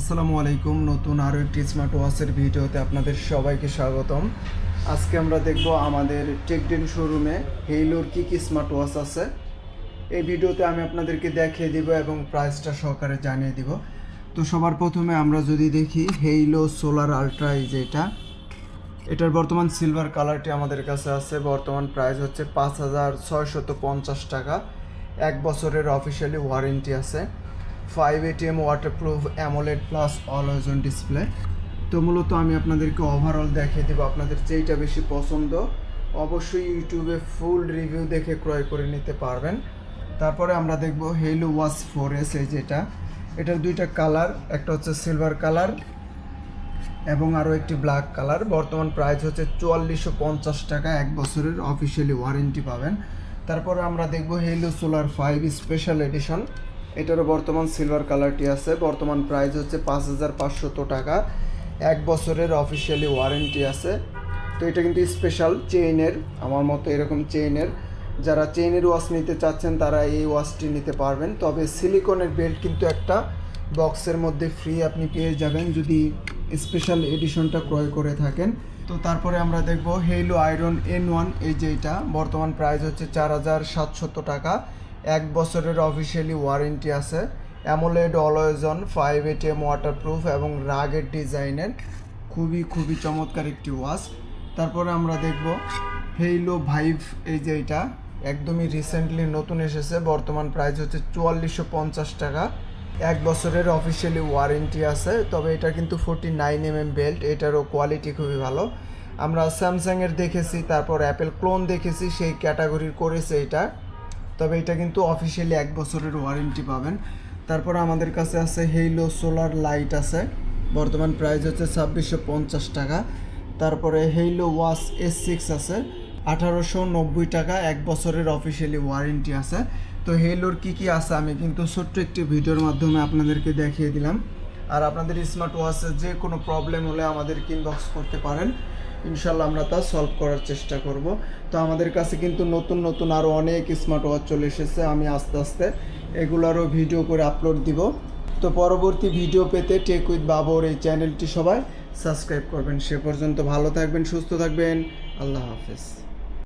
আসসালামু আলাইকুম, নতুন আরও একটি স্মার্ট ওয়াচের ভিডিওতে আপনাদের সবাইকে স্বাগতম। আজকে আমরা দেখব আমাদের টেকডেন শোরুমে হেইলোর কী কী স্মার্ট ওয়াচ আছে। এই ভিডিওতে আমি আপনাদেরকে দেখিয়ে দিব এবং প্রাইসটা সহকারে জানিয়ে দিব। তো সবার প্রথমে আমরা যদি দেখি হেইলো সোলার আলট্রা এই যে এটা, এটার বর্তমান সিলভার কালারটি আমাদের কাছে আছে। বর্তমান প্রাইস হচ্ছে পাঁচ হাজার ছয়শত পঞ্চাশ টাকা। এক বছরের অফিসিয়ালি ওয়ারেন্টি আছে। Five ATM waterproof AMOLED plus always on display তো মূলত আমি আপনাদেরকে ওভারঅল দেখিয়ে দেবো আপনাদের যেইটা বেশি পছন্দ। অবশ্যই ইউটিউবে ফুল রিভিউ দেখে ক্রয় করে নিতে পারবেন। তারপরে আমরা দেখব হেইলো ওয়াচ ফোর এস এই যেটা। এটার দুইটা কালার একটা হচ্ছে সিলভার কালার এবং আরও একটি ব্ল্যাক কালার বর্তমান প্রাইস হচ্ছে চুয়াল্লিশশো পঞ্চাশ টাকা, এক বছরের অফিসিয়ালি ওয়ারেন্টি পাবেন। তারপরে আমরা দেখব Haylou solar five special edition এটারও বর্তমান সিলভার কালারটি আছে। বর্তমান প্রাইস হচ্ছে পাঁচ হাজার পাঁচশত টাকা। এক বছরের অফিসিয়ালি ওয়ারেন্টি আছে। তো এটা কিন্তু স্পেশাল চেইনের আমার মতো এরকম চেইনের যারা চেইনের ওয়াচ নিতে চাচ্ছেন, তারা এই ওয়াচটি নিতে পারবেন। তবে সিলিকনের বেল্ট কিন্তু একটা বক্সের মধ্যে ফ্রি আপনি পেয়ে যাবেন যদি স্পেশাল এডিশনটা ক্রয় করে থাকেন। তো তারপরে আমরা দেখব হেইলো আয়রন এন ওয়ান এই যে এটা। বর্তমান প্রাইস হচ্ছে চার হাজার সাতশত টাকা। এক বছরের অফিসিয়ালি ওয়ারেন্টি আছে। AMOLED always on five ATM waterproof এবং রাগের ডিজাইনের খুবই খুবই চমৎকার একটি ওয়াচ তারপরে আমরা দেখব হেইলো ভাইভ এই যে এটা, একদমই রিসেন্টলি নতুন এসেছে। বর্তমান প্রাইস হচ্ছে চুয়াল্লিশশো পঞ্চাশ টাকা। এক বছরের অফিসিয়ালি ওয়ারেন্টি আছে, তবে এটা কিন্তু forty nine M M belt এটারও কোয়ালিটি খুবই ভালো। আমরা স্যামসাংয়ের দেখেছি, তারপর অ্যাপেল ক্লোন দেখেছি, সেই ক্যাটাগরির করেছে এটা। তবে এটা কিন্তু অফিসিয়ালি এক বছরের ওয়ারেন্টি পাবেন। তারপর আমাদের কাছে আছে হেইলো সোলার লাইট আছে। বর্তমান প্রাইস হচ্ছে ছাব্বিশশো পঞ্চাশ টাকা। তারপরে হেইলো ওয়াস এস সিক্স আছে। আঠারোশো নব্বই টাকা এক বছরের অফিসিয়ালি ওয়ারেন্টি আছে। তো হেইলোর কী কী আছে আমি কিন্তু ছোট্ট একটি ভিডিওর মাধ্যমে আপনাদেরকে দেখিয়ে দিলাম। আর আপনাদের স্মার্ট ওয়াচের যে কোনো প্রবলেম হলে আমাদেরকে ইনবক্স করতে পারেন। ইনশাল্লাহ আমরা তা সলভ করার চেষ্টা করব। তো আমাদের কাছে কিন্তু নতুন নতুন আরও অনেক স্মার্ট ওয়াচ চলে এসেছে, আমি আস্তে আস্তে এগুলোরও ভিডিও করে আপলোড দিব। তো পরবর্তী ভিডিও পেতে টেক উইথ বাবর এই চ্যানেলটি সবাই সাবস্ক্রাইব করবেন। সে পর্যন্ত ভালো থাকবেন, সুস্থ থাকবেন। আল্লাহ হাফেজ।